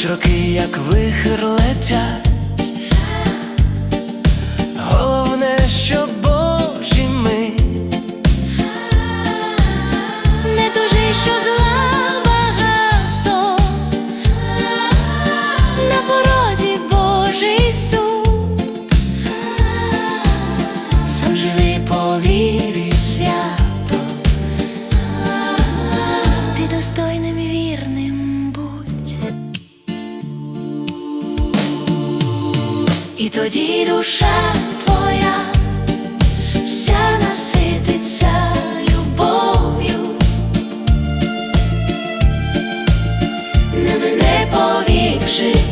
Хоч роки, як вихр летять, головне, щоб. тоді душа твоя вся насититься любов'ю, не мене повік життя.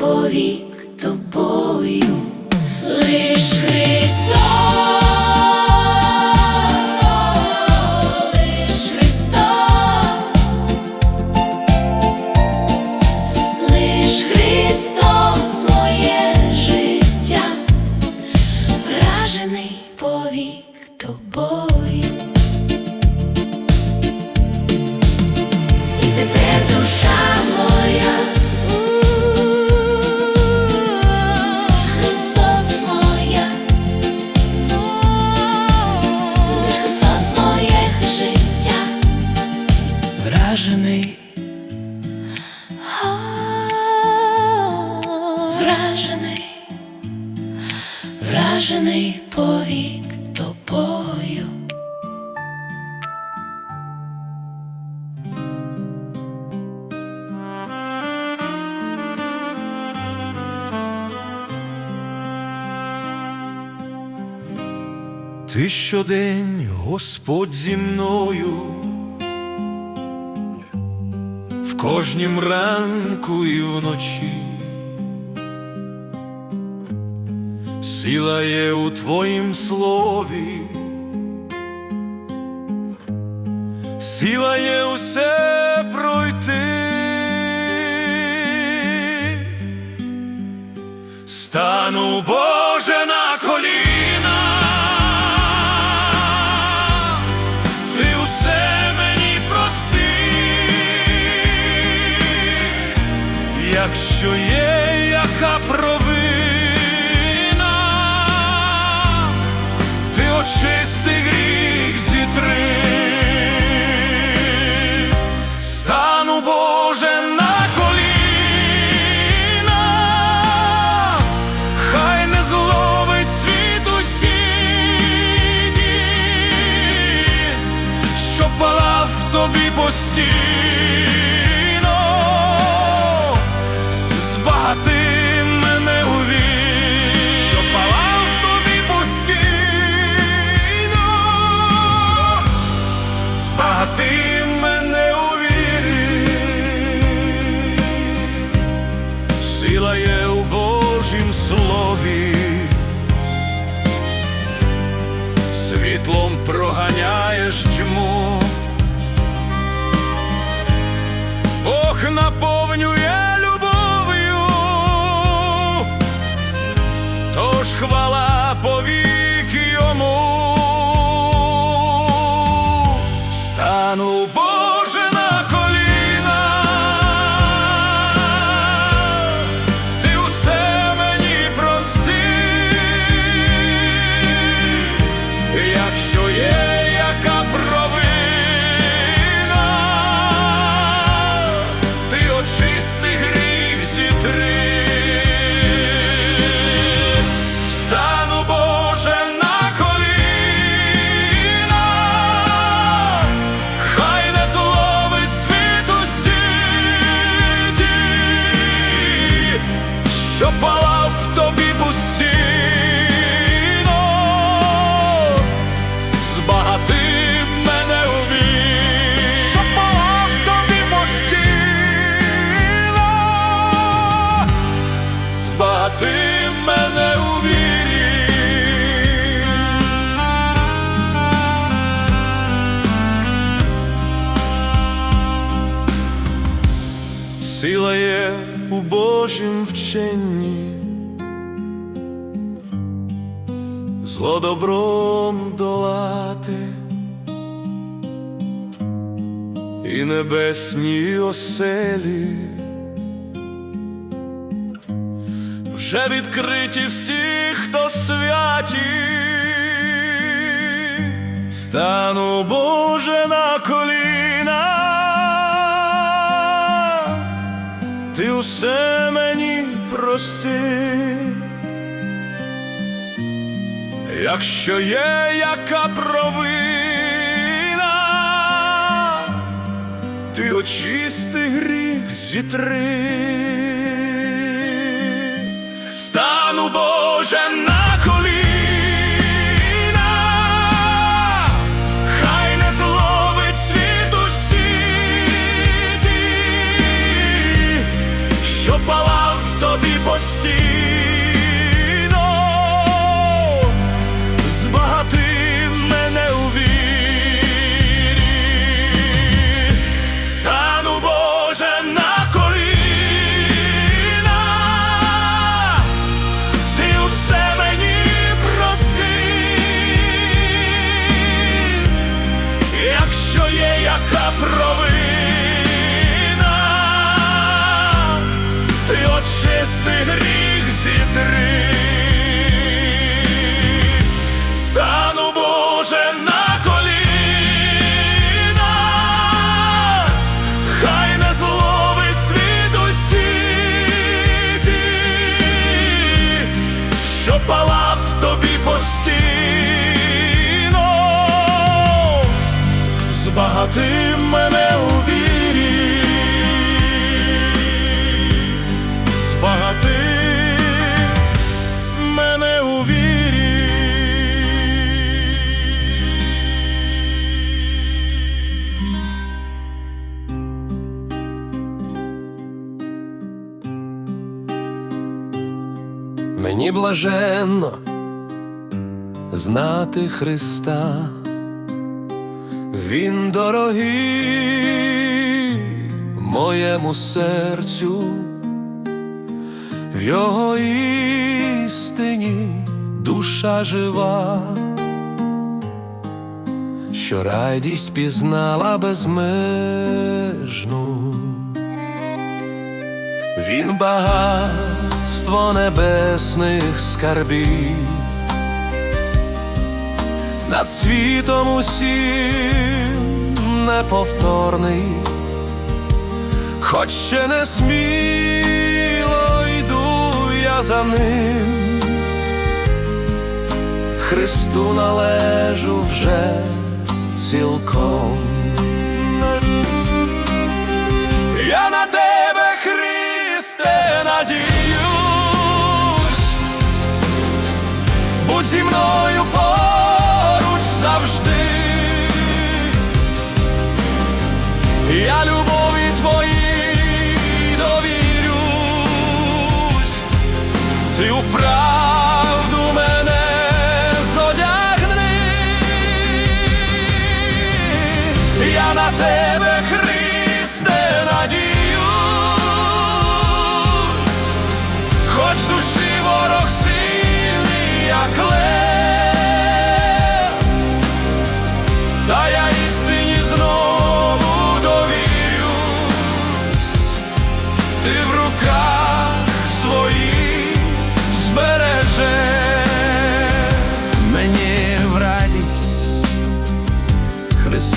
повік тобою. вражений повік тобою. Ти щодень Господь зі мною в кожнім ранку і вночі. Сила є у Твоїм слові, сила є усе пройти, стану Боже на коліна, ти усе мені прости, якщо є. доганяєш тьму Бог наповнює любов'ю, тож хвала. сила є у Божім вченні, зло добром долати і небесні оселі. Вже відкриті всі, хто святі, стану Боже на коліна. ти усе мені прости, якщо є яка провина, ти очисти гріх зітри. ти мене у вірі, збагати мене у вірі. Мені блаженно знати Христа. Він дорогий моєму серцю, в його істині душа жива, що радість пізнала безмежну, він багатство небесних скарбів над світом усім неповторний, хоч ще не сміло йду я за ним, Христу належу вже цілком. Я на тебе,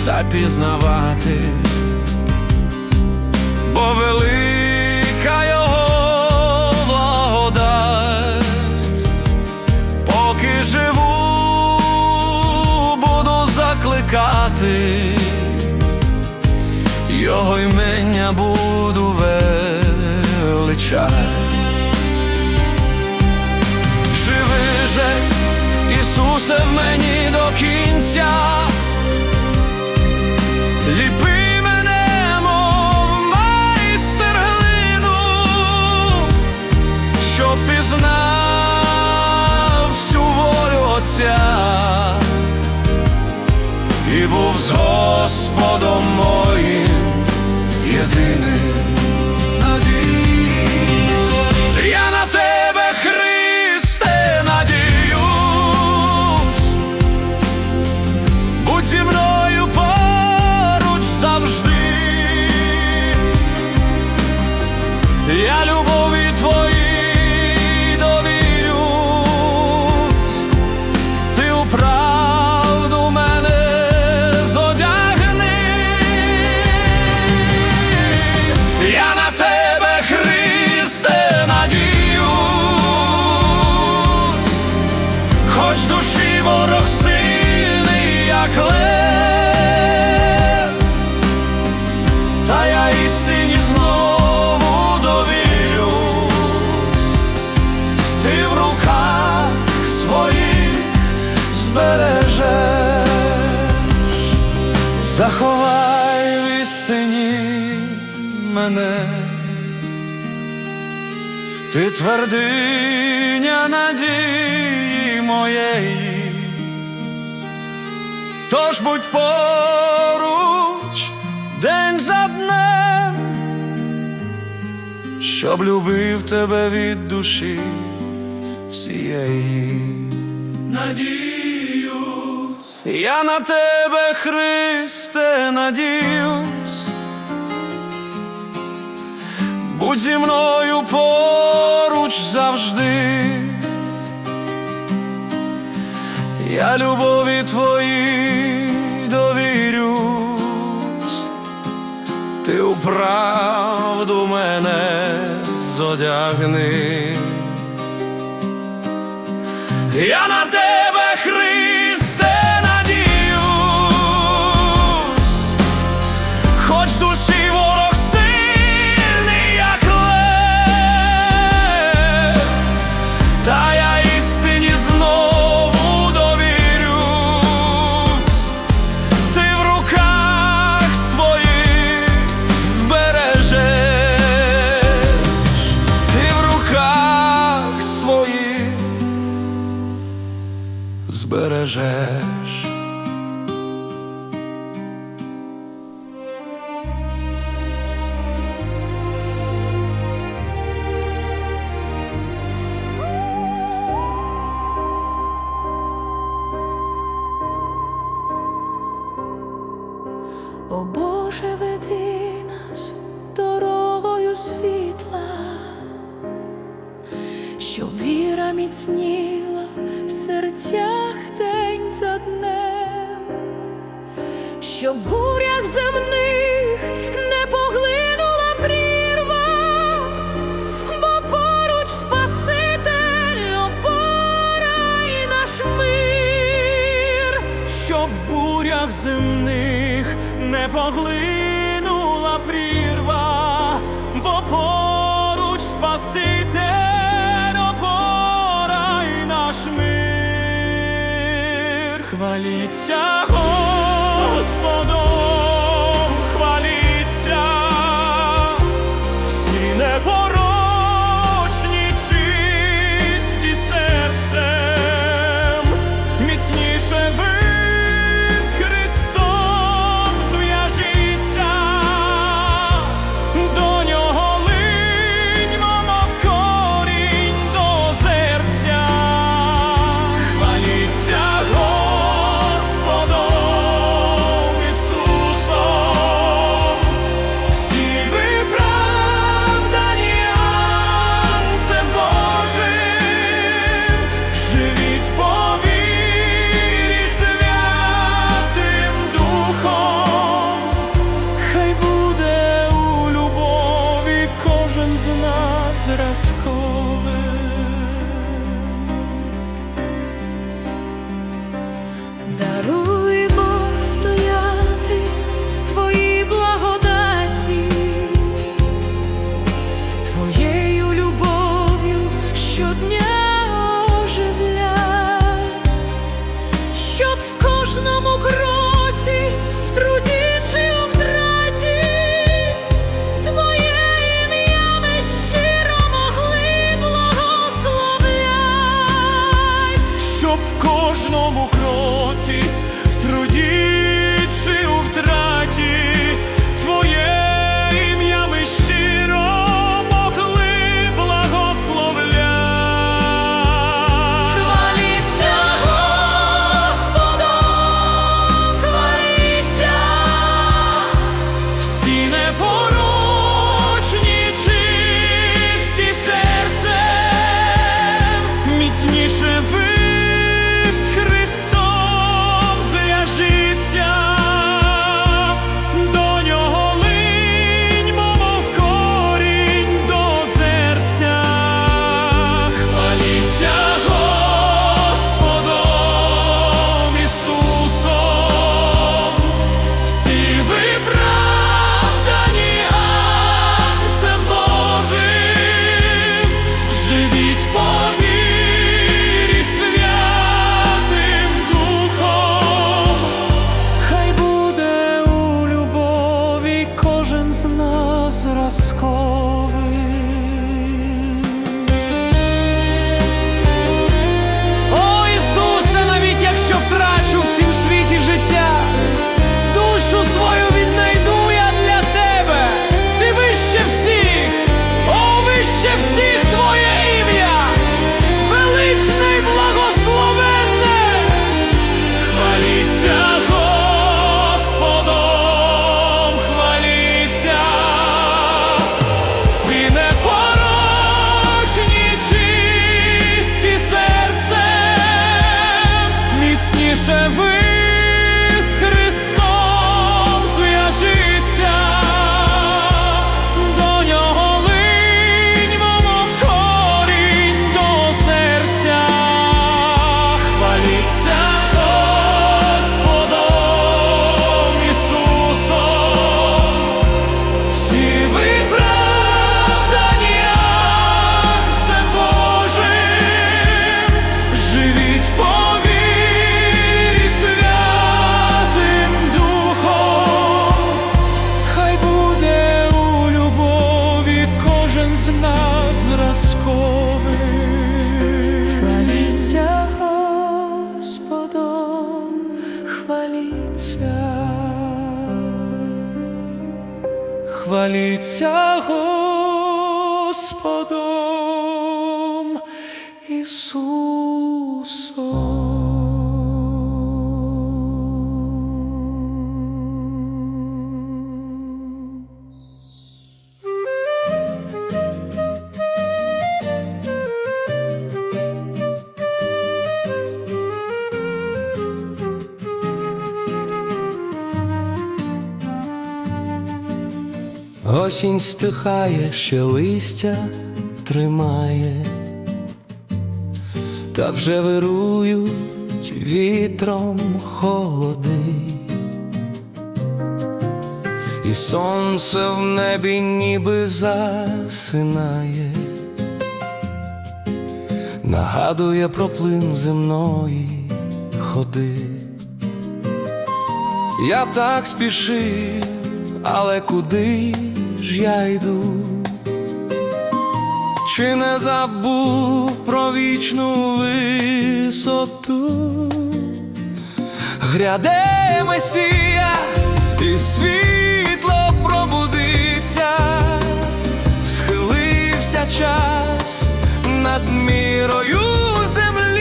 Христа пізнавати, бо велика його благодать, поки живу, буду закликати, його імення буду величати. Твердиня надії моєї, тож будь поруч день за днем, щоб любив тебе від душі всієї. Надіюсь, я на тебе, Христе, надіюсь. Будь зі мною поруч завжди. Я любові твоїй довірюсь, ти у правду мене зодягни. Я на тебе, серцях день за днем, що бурях земних. хваліться Господом, хваліться, всі непорочні, чисті серцем, міцніше ви. born rozkowy. Осінь стихає, ще листя тримає та вже вирують вітром холоди, і сонце в небі ніби засинає, нагадує про плин земної ходи. Я так спішив, але куди ж я йду? Чи не забув про вічну висоту? Гряде Месія, і світло пробудиться, схилився час над мірою землі,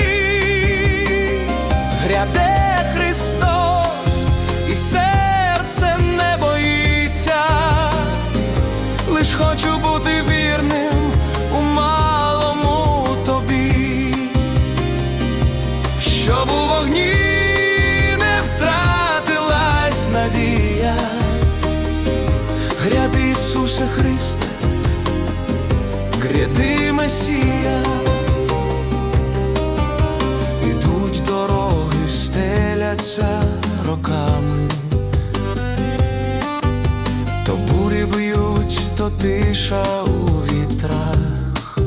Ісусе Христе, гряди Месія, ідуть дороги, стеляться роками, то бурі б'ють, то тиша у вітрах.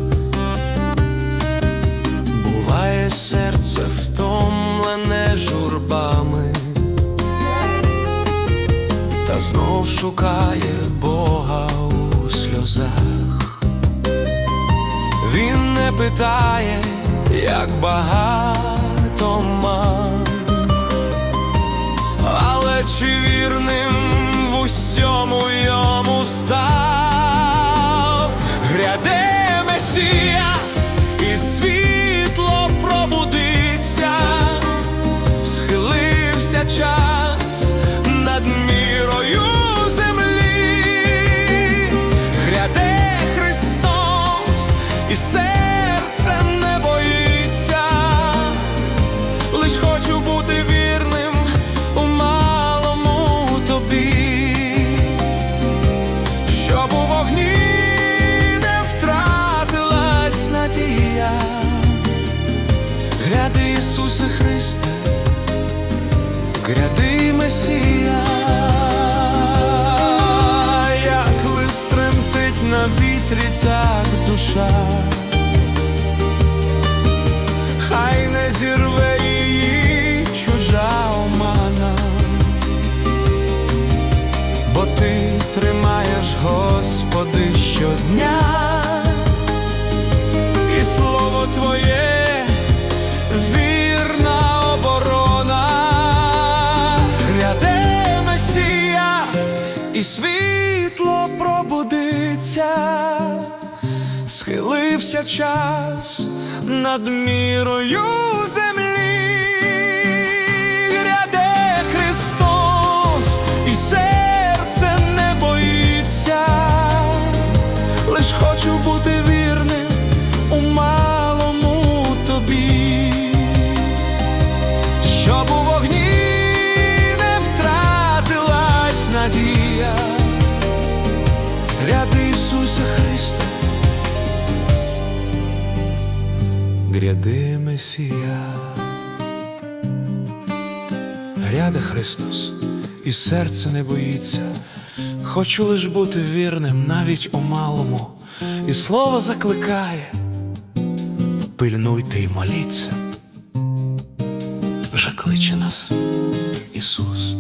Буває серце втомлене журбами, та знов шукає сльозах. Він не питає, як багато мав, але чи вітрі, так душа, хай не зірве її чужа омана, бо ти тримаєш, Господи, щодня, схилився час над мірою землі, гряде Христос, і серце не боїться, лиш хочу бути гряди Месія, гряде Христос, і серце не боїться. Хочу лиш бути вірним навіть у малому, і слово закликає, пильнуйте й моліться, вже кличе нас Ісус.